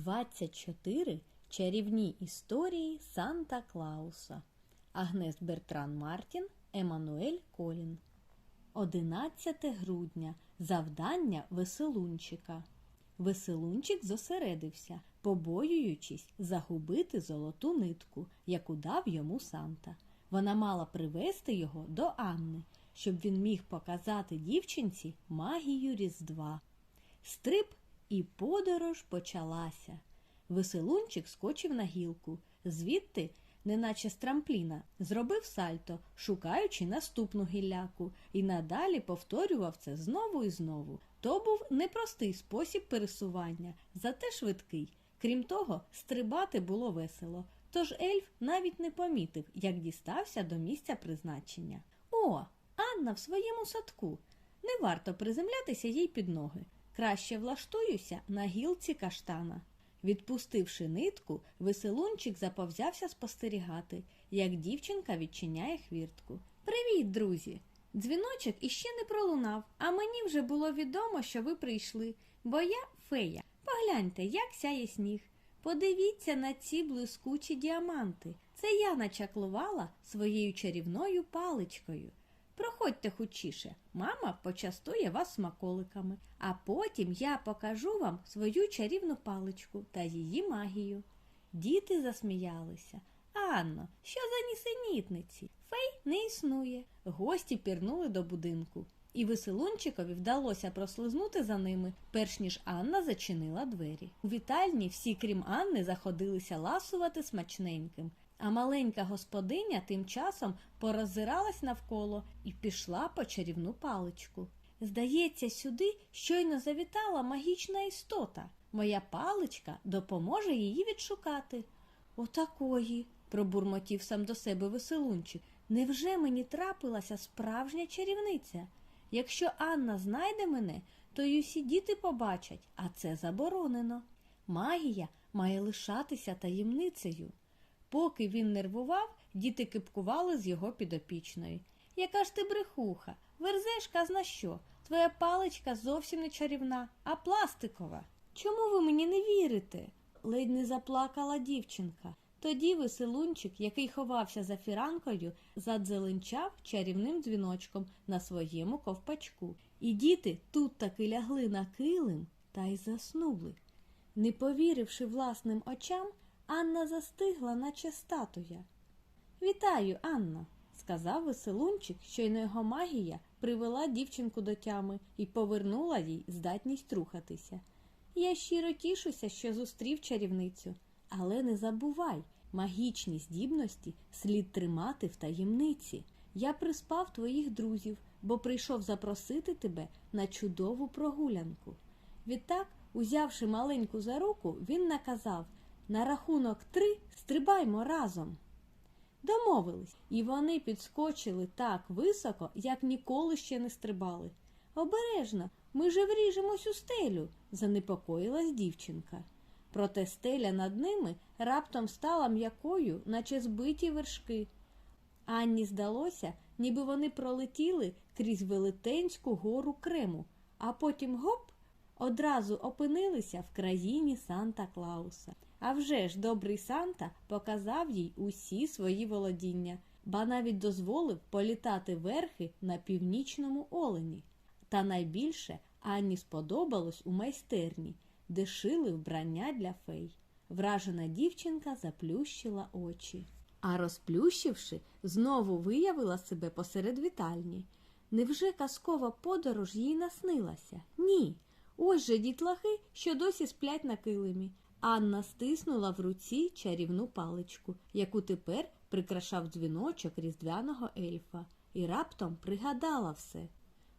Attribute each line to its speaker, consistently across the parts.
Speaker 1: 24 чарівні історії Санта Клауса. Агнес Бертран Мартін, Еммануель Колін. 11 грудня. Завдання веселунчика. Веселунчик зосередився, побоюючись загубити золоту нитку, яку дав йому Санта. Вона мала привести його до Анни, щоб він міг показати дівчинці магію Різдва. Стрип і подорож почалася. Веселунчик скочив на гілку, звідти, неначе з трампліна, зробив сальто, шукаючи наступну гілляку, і надалі повторював це знову і знову. То був непростий спосіб пересування, зате швидкий. Крім того, стрибати було весело, тож ельф навіть не помітив, як дістався до місця призначення. О, Анна в своєму садку. Не варто приземлятися їй під ноги. Краще влаштуюся на гілці каштана. Відпустивши нитку, веселунчик заповзявся спостерігати, як дівчинка відчиняє хвіртку. Привіт, друзі! Дзвіночок іще не пролунав, а мені вже було відомо, що ви прийшли, бо я фея. Погляньте, як сяє сніг. Подивіться на ці блискучі діаманти. Це я начаклувала своєю чарівною паличкою. Проходьте хутчіше, мама почастує вас смаколиками, а потім я покажу вам свою чарівну паличку та її магію. Діти засміялися. Анно, що за нісенітниці? Фей не існує. Гості пірнули до будинку, і веселунчикові вдалося прослизнути за ними, перш ніж Анна зачинила двері. У вітальні всі, крім Анни, заходилися ласувати смачненьким. А маленька господиня тим часом пороззиралась навколо і пішла по чарівну паличку. Здається, сюди щойно завітала магічна істота. Моя паличка допоможе її відшукати. Отакої, пробурмотів сам до себе веселунчик. Невже мені трапилася справжня чарівниця? Якщо Анна знайде мене, то й усі діти побачать, а це заборонено. Магія має лишатися таємницею. Поки він нервував, діти кипкували з його підопічної. Яка ж ти брехуха? Верзеш казна що? Твоя паличка зовсім не чарівна, а пластикова. Чому ви мені не вірите? ледь не заплакала дівчинка. Тоді веселунчик, який ховався за фіранкою, задзеленчав чарівним дзвіночком на своєму ковпачку. І діти тут таки лягли на килим та й заснули. Не повіривши власним очам, Анна застигла, наче статуя. Вітаю, Анна, сказав веселунчик, щойно його магія привела дівчинку до тями і повернула їй здатність рухатися. Я щиро тішуся, що зустрів чарівницю, але не забувай, магічні здібності слід тримати в таємниці. Я приспав твоїх друзів, бо прийшов запросити тебе на чудову прогулянку. Відтак, узявши маленьку за руку, він наказав на рахунок три стрибаймо разом. Домовились, і вони підскочили так високо, як ніколи ще не стрибали. Обережно, ми же вріжемось у стелю, занепокоїлась дівчинка. Проте стеля над ними раптом стала м'якою, наче збиті вершки. Анні здалося, ніби вони пролетіли крізь велетенську гору крему, а потім гоп одразу опинилися в країні Санта Клауса. А вже ж добрий Санта показав їй усі свої володіння, ба навіть дозволив політати верхи на північному олені. Та найбільше Анні сподобалось у майстерні, де шили вбрання для фей. Вражена дівчинка заплющила очі. А розплющивши, знову виявила себе посеред вітальні. Невже казкова подорож їй наснилася? Ні. Ось же дітлахи, що досі сплять на килимі. Анна стиснула в руці чарівну паличку, яку тепер прикрашав дзвіночок різдвяного ельфа, і раптом пригадала все.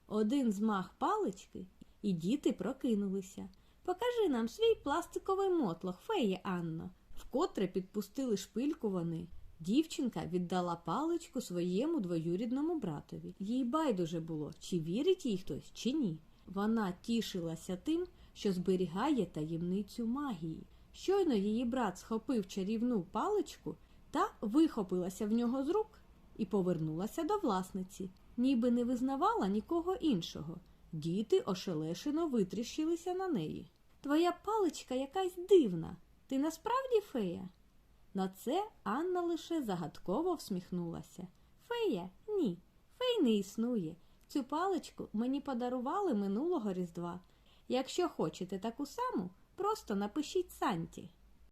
Speaker 1: Один змах палички, і діти прокинулися. Покажи нам свій пластиковий мотлох, феє Анно. Вкотре підпустили шпильку вони. Дівчинка віддала паличку своєму двоюрідному братові. Їй байдуже було, чи вірить їй хтось, чи ні. Вона тішилася тим, що зберігає таємницю магії. Щойно її брат схопив чарівну паличку та вихопилася в нього з рук і повернулася до власниці, ніби не визнавала нікого іншого. Діти ошелешено витріщилися на неї. твоя паличка якась дивна. Ти насправді фея? На це Анна лише загадково всміхнулася. Фея? Ні, фей не існує. Цю паличку мені подарували минулого Різдва. Якщо хочете таку саму, просто напишіть Санті.